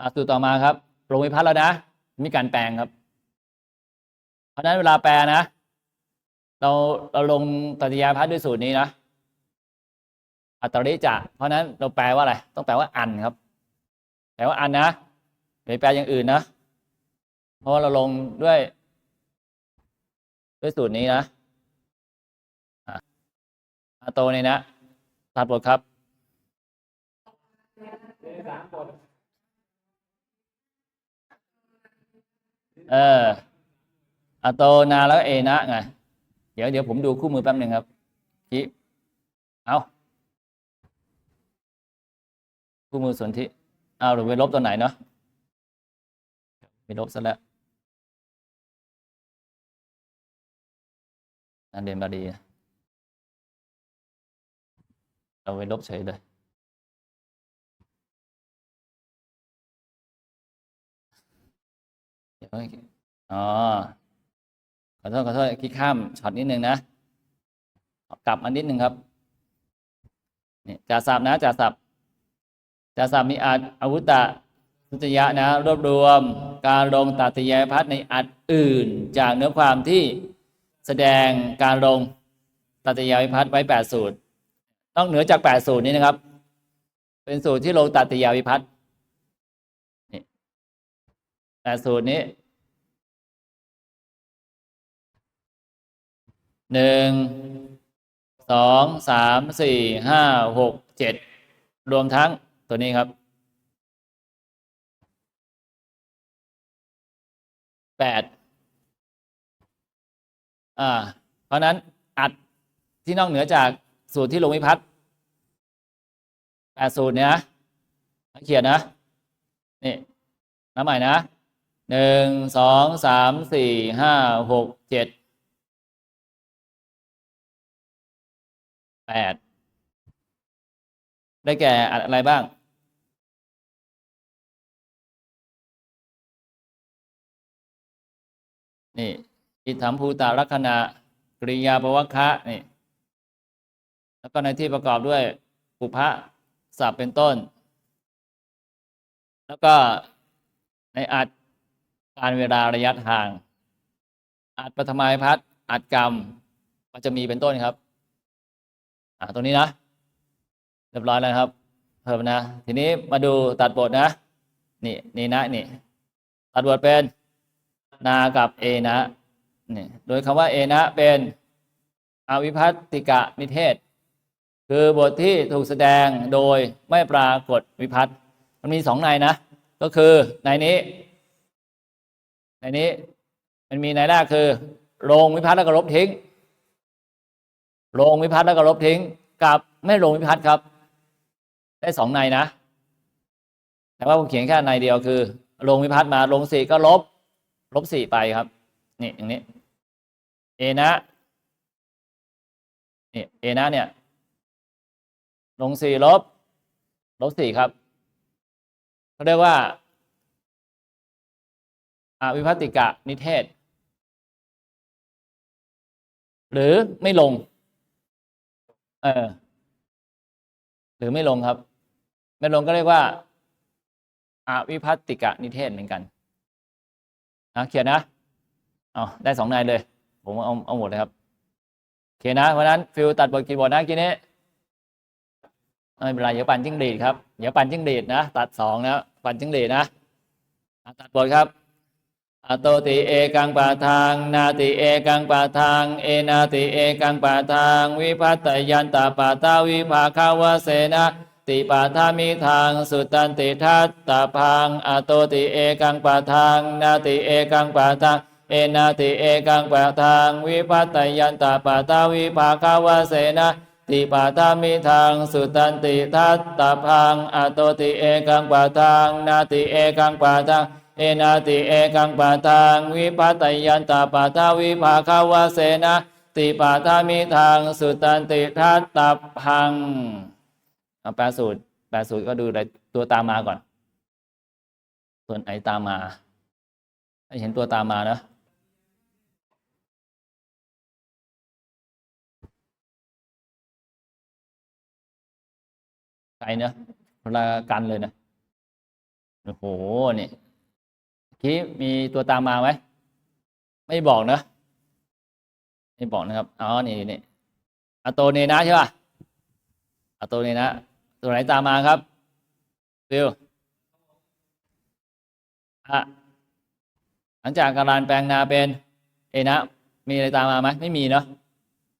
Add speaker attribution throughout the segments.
Speaker 1: อะสูตรต่อมาครับลงวิพัฒน์แล้วนะ มีการแปลงครับ เพราะฉะนั้นเวลาแปลนะ เราเราลงตติยาพัฒน์ด้วยสูตรนี้นะอัตริจะ เพราะนั้นเราแปลว่าอะไร ต้องแปลว่าอันครับ แปลว่าอันนะไม่แปลอย่างอื่นนะ เพราะาเราลงด้วย ด้วยสูตรนี้นะอะอาโตนี่นะตัดบทครับ เอออโตนาแล้วเอนะไงเดี๋ยวเดี๋ยวผมดูคู่มือแป๊บหนึ่งครับชี้เอาคู่มือส่วนธิเอาหรือไปลบตัวไหนเนาะไปลบซะแล้วนันเรียนบาลีเราไปลบเฉยเลย อ๋อ ขอโทษขอโทษคิดข้ามช็อตนิดนึงนะ กลับมานิดนึงครับนี่จ่าสับนะจ่าสับจ่าสับมีอัดอาวุตะสุตยะนะ รวบรวม การลงตัตยายพัฒน์ในอัดอื่น จากเนื้อความที่แสดงการลงตัตยายพัฒน์ไว้แปดสูตรนอกเหนือจากแปดสูตรนี้นะครับ เป็นสูตรที่ลงตัตยายพัฒน์แปดสูตรนี้ หนึ่งสองสามสี่ห้าหกเจ็ดรวมทั้งตัวนี้ครับแปดอ่า เพราะนั้นอัดที่นอกเหนือจากสูตรที่ลงวิพัฒน์แปดสูตรเนี่ยนะเขียนนะนี่น้ำใหม่นะหนึ่งสองสามสี่ห้าหกเจ็ด แปดได้แก่อะไรบ้าง นี่อิทธมภูตาลักษณะกริยาปวัคคะนี่ แล้วก็ในที่ประกอบด้วยปุพะสับเป็นต้น แล้วก็ในอัดการเวลาระยะทาง อัดปฐมายพัฒอัดกรรมก็จะมีเป็นต้นครับ อ่าตรงนี้นะ เรียบร้อยแล้วครับ เพิ่มนะ ทีนี้มาดูตัดบทนะ นี่นี่นะนี่ ตัดบทเป็นนากับเอนะนี่โดยคำว่าเอนะเป็นอวิพัตติกะนิเทศ คือบทที่ถูกแสดงโดยไม่ปรากฏวิพัตมันมีสองในนะ ก็คือในนี้ในนี้มันมีในแรกคือลงวิพัตแล้วก็ลบทิ้ง ลงวิพัฒน์แล้วก็ลบทิ้ง กับไม่ลงวิพัฒน์ครับ ได้สองในนะ แต่ว่าผมเขียนแค่ในเดียวคือ ลงวิพัฒน์มาลงสี่ก็ลบ ลบสี่ไปครับ นี่อย่างนี้ เอนะนี่เอนะเนี่ย ลงสี่ลบ ลบสี่ครับเขาเรียกว่าอาวิพัตติกะนิเทศ หรือไม่ลง เออ หรือไม่ลงครับ ไม่ลงก็เรียกว่าอาวิพัตติกะนิเทศเหมือนกันนะเขียนนะเอาได้สองนายเลย ผมเอาเอาหมดเลยครับโอเคนะเพราะนั้นฟิลตัดบทกี่บทนะกี้นี้ไม่เป็นไรเดี๋ยวปั่นจิ้งหรีดครับเดี๋ยวปั่นจิ้งหรีดนะตัดสองนะปั่นจิ้งหรีดนะตัดบทครับ อโตติเอกังปะทางนาติเอกังปะทางเอนาติเอกังปะทางวิพัตยันตาปะทาวิภาคาวเสนะติปะทามิทางสุตันติทัตตาพังอโตติเอกังปะทางนาติเอกังปะทางเอนาติเอกังปะทางวิพัตยันตาปะทาวิภาคาวเสนะติปะทามิทางสุตันติทัตตาพังอโตติเอกังปะทางนาติเอกังปะทาง เอนาติเอกังปะทางวิปัตยันตาปะทาวิภาคาวะเสนะติปะทามิทางสุตันติทัตตพังเอาแปลสูตรแปลสูตรก็ดูเลยตัวตามมาก่อน ส่วนไอตามมาให้เห็นตัวตามมานะไกลเนะเวลากันเลยนะโอ้โหเนี่เมื่อกี้มีตัวตามมาไหมไม่บอกนะไม่บอกนะครับอ๋อนี่นี่อโตเนนะใช่ป่ะอโตเนนะตัวไหนตามมาครับฟิวอะหลังจากการแปลงนาเป็น เอนะ มีอะไรตามมาไหมไม่มีเนาะ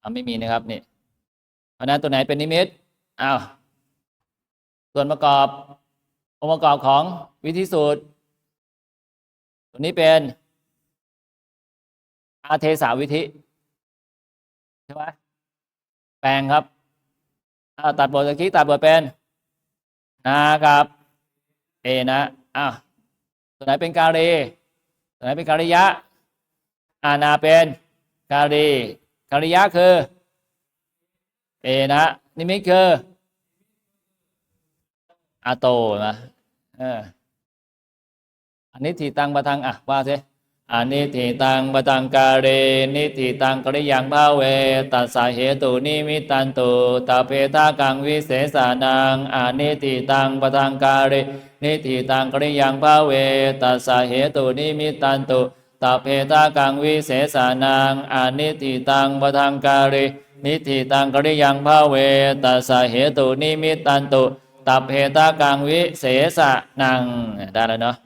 Speaker 1: อ่าไม่มีนะครับนี่เพราะนั้นตัวไหนเป็นนิมิตอ้าวส่วนประกอบองค์ประกอบของวิธีสูตร ตัวนี้เป็นอาเทสาวิธิใช่ไหมแปลงครับตัดบทตะกี้ตัดบทเป็นนากับเอนะอ้าวตัวไหนเป็นการีตัวไหนเป็นการิยะอานาเป็นการีการิยะคือเอนะนิมิตคืออาโตนะเออ อันนี้ทีตังปะทังอะว่าสิอันนี้ทีตังปะทังการีนิทีตังกริยังภาเวตัสสาเหตุนิมิตันตุตาเพทากังวิเศษานังอันนี้ทีตังปะทังการีนิทีตังกริยังภาเวตัสสาเหตุนิมิตันตุตาเพทากังวิเศษานังอันนี้ทีตังปะทังการีนิธิตังกริยังภาเวตัสสะเหตุนิมิตตันตุตับเหตากังวิเสสะนังได้แล้วเนาะ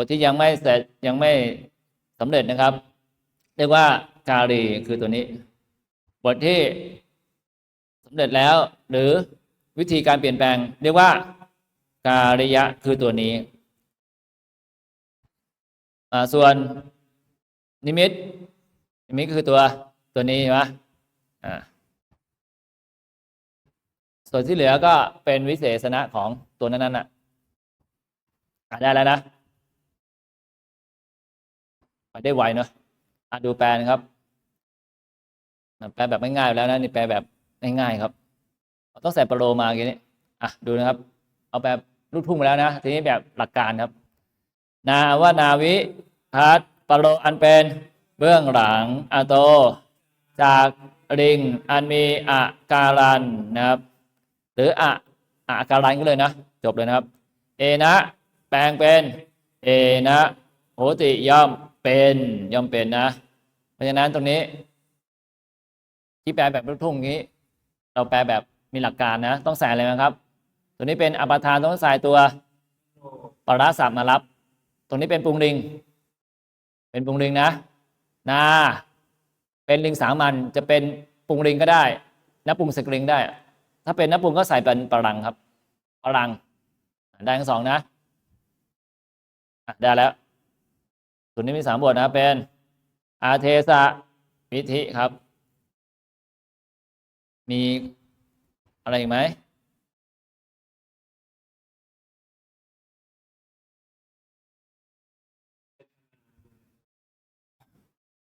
Speaker 1: บทที่ยังไม่เสร็จยังไม่สำเร็จนะครับ เรียกว่าการีคือตัวนี้ บทที่สำเร็จแล้ว หรือวิธีการเปลี่ยนแปลง เรียกว่า การิยะคือตัวนี้ส่วนนิมิตนิมิตคือตัวตัวนี้ใช่ไหมส่วนที่เหลือก็เป็นวิเศษณะของตัวนั้นๆอะได้แล้วนะ ไปได้ไวเนอะอะดูแปลนะครับ แปลแบบไม่ง่ายๆแล้วนะนี่แปลแบบง่ายๆครับต้องใส่ปรโลมาอย่างนี้อะดูนะครับ เอาแบบลูกทุ่งมาแล้วนะทีนี้แบบหลักการครับ นาว่านาวิพัดปรโลอันเป็นเบื้องหลังอะโต จากลิงอันมีอาการันนะครับ หรืออะอาการันก็เลยนะ จบเลยนะครับ เอนะ แปลงเป็น เอนะโหติย่อม เป็นย่อมเป็นนะ เพราะฉะนั้นตรงนี้ ที่แปลแบบลูกทุ่งนี้ เราแปลแบบมีหลักการนะ ต้องใส่อะไรนะครับ ตัวนี้เป็นอปทานต้องใส่ตัวปราศัพท์มารับ ตรงนี้เป็นปรุงลิง เป็นปรุงลิงนะนาเป็นลิงสามัญจะเป็นปรุงลิงก็ได้นับปรุงสกลิงได้ ถ้าเป็นนับปรุงก็ใส่เป็นปรังครับปรังได้ทั้งสองนะอะได้แล้ว ส่วนนี้มีสามบทนะเป็นอาเทสะวิธิครับ มีอะไรอีกไหม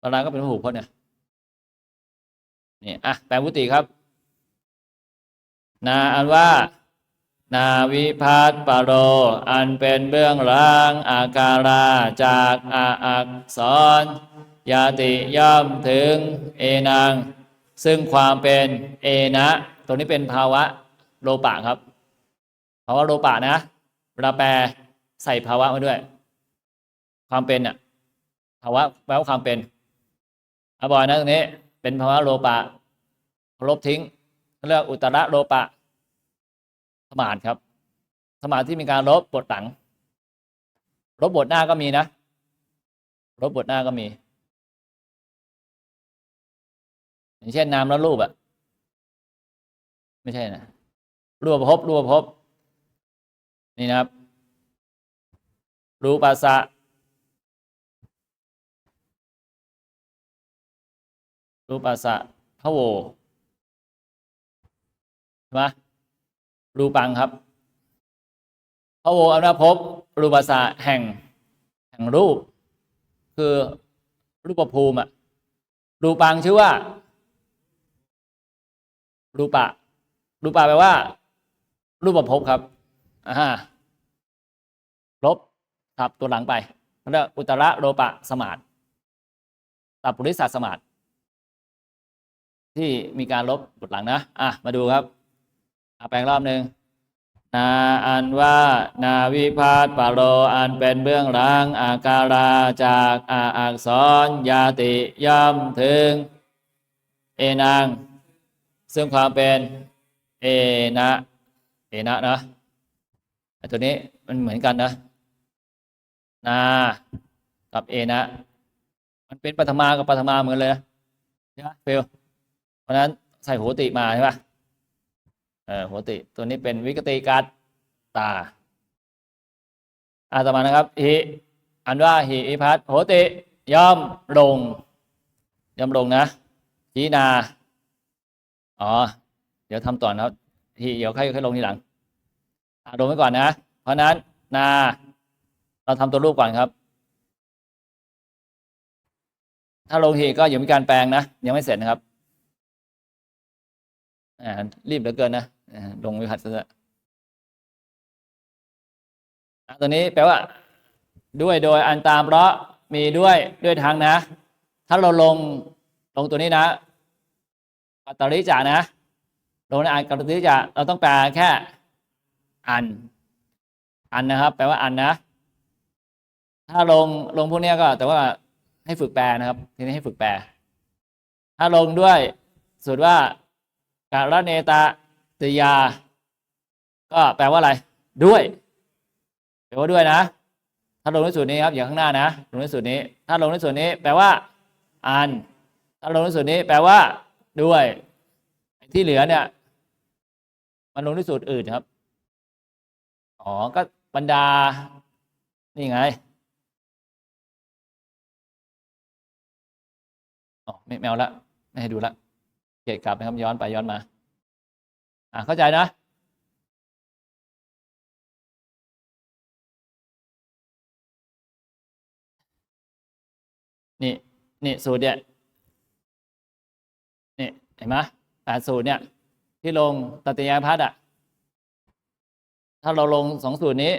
Speaker 1: ปรังก็เป็นหูพจน์เนี่ยนี่อะแปลวุติครับ นาอันว่า นาวิพัตปโร อันเป็นเบื้องหลังอาการาจากอาอักษรยาติย่อมถึงเอนัง ซึ่งความเป็นเอนะตัวนี้เป็นภาวะโลปะครับ ภาวะโลปะนะเวลาแปลใส่ภาวะมาด้วย ความเป็นอะภาวะแปลว่าความเป็นอาบอยนะตรงนี้ เป็นภาวะโลปะลบทิ้งเรียกอุตระโลปะ สมาธิครับ สมาธิที่มีการลบบทหลัง ลบบทหน้าก็มีนะ ลบบทหน้าก็มี อย่างเช่นนามแล้วรูปอะไม่ใช่นะรูปภพรูปภพนี่นะครับ รูปัสสะรูปัสสะพะโวใช่ไหม รูปังครับ พระโวอนุภพรูปภาษาแห่ง แห่งรูป คือรูปภูมิอะรูปังชื่อว่า รูปะ รูปะแปลว่า รูปภพครับอ่าลบทับตัวหลังไปเรียกอุตระโลปะสมาดตับปุริสัสมาดที่มีการลบบทหลังนะ อะ มาดูครับ แปลงรอบหนึ่งนาอันว่า นาวิพาทปะโรอันเป็นเบื้องหลังอาการาจากอาอักษรยาติย่อมถึง เอนางซึ่งความเป็น เอนะเอนะนะตัวนี้มันเหมือนกันนะนากับเอนะ มันเป็นปัทมากับปัทมาเหมือนเลยนะใช่ไหมฟิลเพราะฉะนั้นใส่โหติมาใช่ปะ เออโหติ ตัวนี้เป็นวิกติกัตตาอาตมานะครับหิอันว่าหิอิพัทโหติย่อมลงย่อมลงนะจีนา อ๋อ เดี๋ยวทำต่อนะครับหิเดี๋ยวค่อยค่อยลงทีหลังอะลงไว้ก่อนนะ เพราะนั้นนา เราทำตัวรูปก่อนครับ ถ้าลงหีก็ยังมีการแปลงนะ ยังไม่เสร็จนะครับ รีบเหลือเกินนะลงวิหัสซะตัวนี้แปลว่า ด้วยโดยอันตามเพราะมีด้วยด้วยทางนะ ถ้าเราลงลงตัวนี้นะกัตตริจานะลงในอันกัตตริจาเราต้องแปลแค่อัน อันนะครับ แปลว่าอันนะ ถ้าลงลงพวกนี้ก็ แต่ว่าให้ฝึกแปลนะครับ ทีนี้ให้ฝึกแปล ถ้าลงด้วยสุดว่า การเนตาติยา ก็แปลว่าอะไร ด้วยแปลว่าด้วยนะ ถ้าลงในส่วนนี้ครับอย่างข้างหน้านะลงในส่วนนี้ ถ้าลงในส่วนนี้ แปลว่า อัน ถ้าลงในส่วนนี้ แปลว่า ด้วย ที่เหลือเนี่ย มันลงในส่วนอื่นครับอ๋อก็บรรดา นี่ไงอ๋อไม่แมวละ ไม่ให้ดูละ เกะกลับนะครับย้อนไปย้อนมา อ่าเข้าใจนะนี่นี่สูตรเนี่ยนี่เห็นไหมแปดสูตรเนี่ย ที่ลงตติยาพัฒน์อะ ถ้าเราลงสองสูตรนี้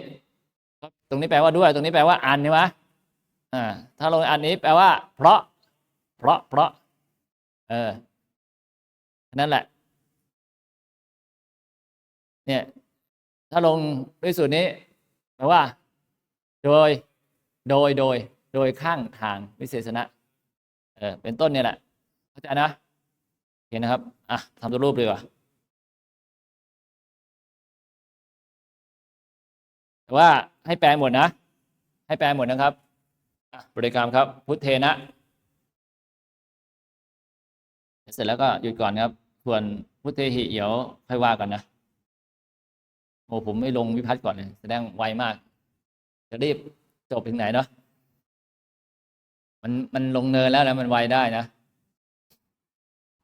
Speaker 1: ตรงนี้แปลว่าด้วย ตรงนี้แปลว่าอันใช่ไหมอ่าถ้าลงอันนี้แปลว่า เพราะ เพราะเพราะ เออ นั่นแหละ เนี่ย ถ้าลงด้วยสูตรนี้แปลว่า โดย โดยโดย โดยข้างทางวิเศษณะเออเป็นต้นเนี่ยแหละเข้าใจนะเห็นนะครับ อะทำตัวรูปดีกว่าแต่ว่าให้แปลหมดนะ ให้แปลหมดนะครับบริกรรมครับ พุทเทนะ เสร็จแล้วก็หยุดก่อนครับ ส่วนพุทเทหิเดี๋ยวค่อยว่ากันนะโอ้ผมไม่ลงวิพัฒน์ก่อนเลยแสดงไวมาก จะรีบจบถึงไหนเนาะมันมันลงเนินแล้วนะมันไวได้นะ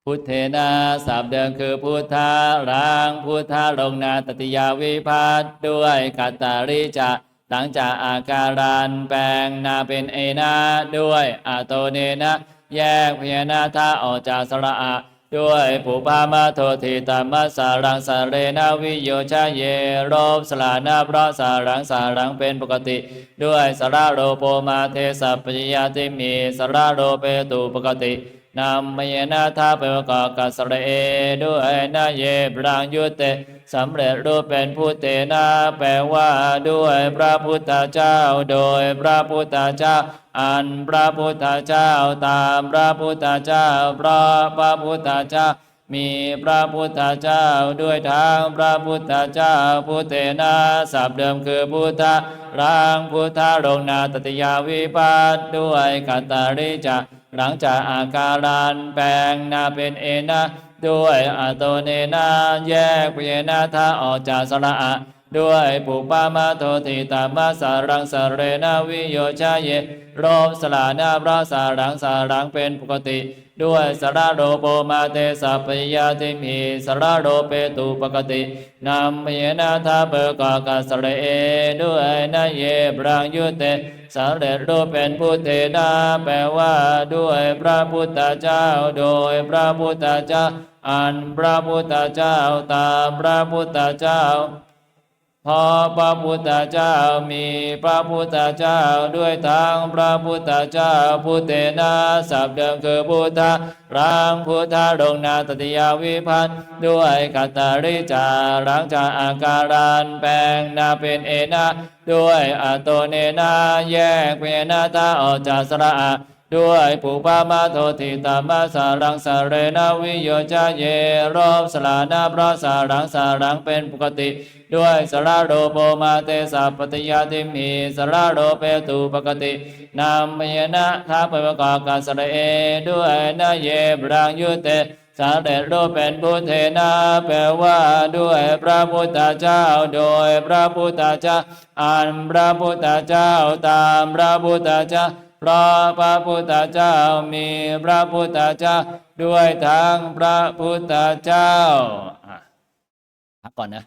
Speaker 1: พุทเทนาสับเดิมคือพุทธารังพุทธาลงนาตติยาวิพัฒน์ด้วยกัตาริจะหลังจากอาการันแปลงนาเป็นเอนาด้วยอาโตเนนะ แยกพยานาทาออกจากสระอะ ด้วยปุปามาโทติตามัสสารังสาเรนาวิโยชาเยโรบสลานาเพราะสารังสารังเป็นปกติ ด้วยสระโรโปมาเทสัพปญญาติมีสระโรเปตุปกติ นามเยนาทาเปวกากัสระเอด้วยนาเยปรางยุตเตสำเร็จรูปเป็นพุทเตนาแปลว่าด้วยพระพุทธเจ้า โดยพระพุทธเจ้า อันพระพุทธเจ้าตามพระพุทธเจ้าเพราะพระพุทธเจ้า มีพระพุทธเจ้าด้วยทางพระพุทธเจ้าพุทเทนาสับเดิมคือพุทธรังพุทธลงนาตติยาวิปัสด้วยกัตตาริจะ หลังจากอาการันแปลงนาเป็นเอนะด้วยอัตโตเนนาแยกเปยนาทาออกจากสระอะ ด้วยปุปามาโทติตามาสารังสเรนาวิโยชาเยโรมสลานาพระสารังสารังเป็นปกติ ด้วยสระโรโปมาเตสัพยาติมีสระโรเปตุปกตินามเยนาทาเบกากัสเรเอด้วยนาเยปรางยุเตสำเร็จรูปเป็นพุทเทนาแปลว่าด้วยพระพุทธเจ้า โดยพระพุทธเจ้า อันพระพุทธเจ้าตามพระพุทธเจ้า พราะพระพุทธเจ้ามีพระพุทธเจ้าด้วยทางพระพุทธเจ้าพุทเตนะสับเดิมคือพุทธรังพุทธะลงนาตติยาวิพันธ์ด้วยกัตตาริจารังจากอาการันแปลงนาเป็นเอนะด้วยอัตโตเนนะแยกเวนาตาออกจากสระด้วยปุปามาโทติตามาสารังสาเรนาวิโยจาเยรอบสลานาพราะสารังสารังเป็นปกติ ด้วยสระโรโปมาเตสาปฏิยาติมีสระโรเปตุปกตินามเมนะทัพปะกากาสระเอด้วยนาเยบรังยุเตสาเดชโลเป็นพุทเทนะแปลว่าด้วยพระพุทธเจ้า โดยพระพุทธเจ้าอ่านพระพุทธเจ้าตามพระพุทธเจ้าเพราะพระพุทธเจ้ามีพระพุทธเจ้าด้วยทางพระพุทธเจ้าพักก่อนนะ